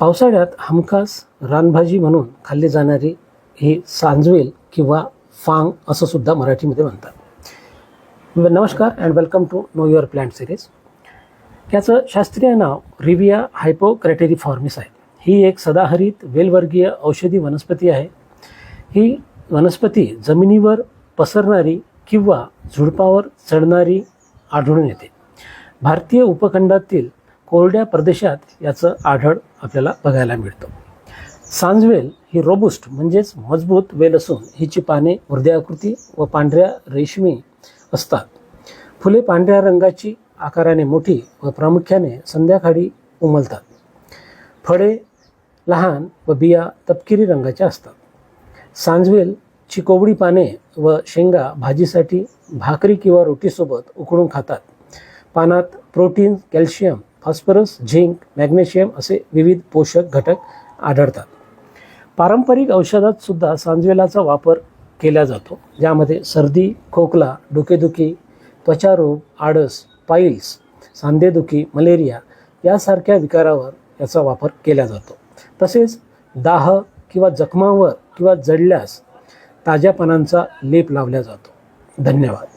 पावसाळ्यात हमखास रानभाजी म्हणून खाल्ली जाणारी ही सांजवेल किंवा फांग असं सुद्धा मराठीमध्ये म्हणतात. नमस्कार and welcome to know your plant series याचं शास्त्रीय नाव रिविया हायपोक्रॅटेरिफॉर्मिस आहे. ही एक सदाहरित वेलवर्गीय औषधी वनस्पती आहे. ही वनस्पती जमिनीवर पसरणारी किंवा झुडपावर चढणारी आढळून येते. भारतीय उपखंडातील कोरड्या प्रदेशात याचं आढळ आपल्याला बघायला मिळतं. सांजवेल ही रोबुस्ट म्हणजेच मजबूत वेल असून हिची पाने हृदयाकृती व पांढऱ्या रेशमी असतात. फुले पांढऱ्या रंगाची आकाराने मोठी व प्रामुख्याने संध्याकाळी उमलतात. फळे लहान व बिया तपकिरी रंगाच्या असतात. सांजवेलची कोवळी पाने व शेंगा भाजीसाठी भाकरी किंवा रोटीसोबत उकळून खातात. पानात protein calcium phosphorus zinc magnesium असे विविध पोषक घटक आढळतात. पारंपरिक औषधात सुद्धा सांजवेलाचा वापर केला जातो ज्यामध्ये सर्दी खोकला डोकेदुखी त्वचारोग आळस पाईल्स सांधेदुखी मलेरिया यासारख्या विकारावर याचा वापर केला जातो. तसेच दाह किंवा जखमांवर किंवा जडल्यास ताज्या पानांचा लेप लावला जातो. धन्यवाद.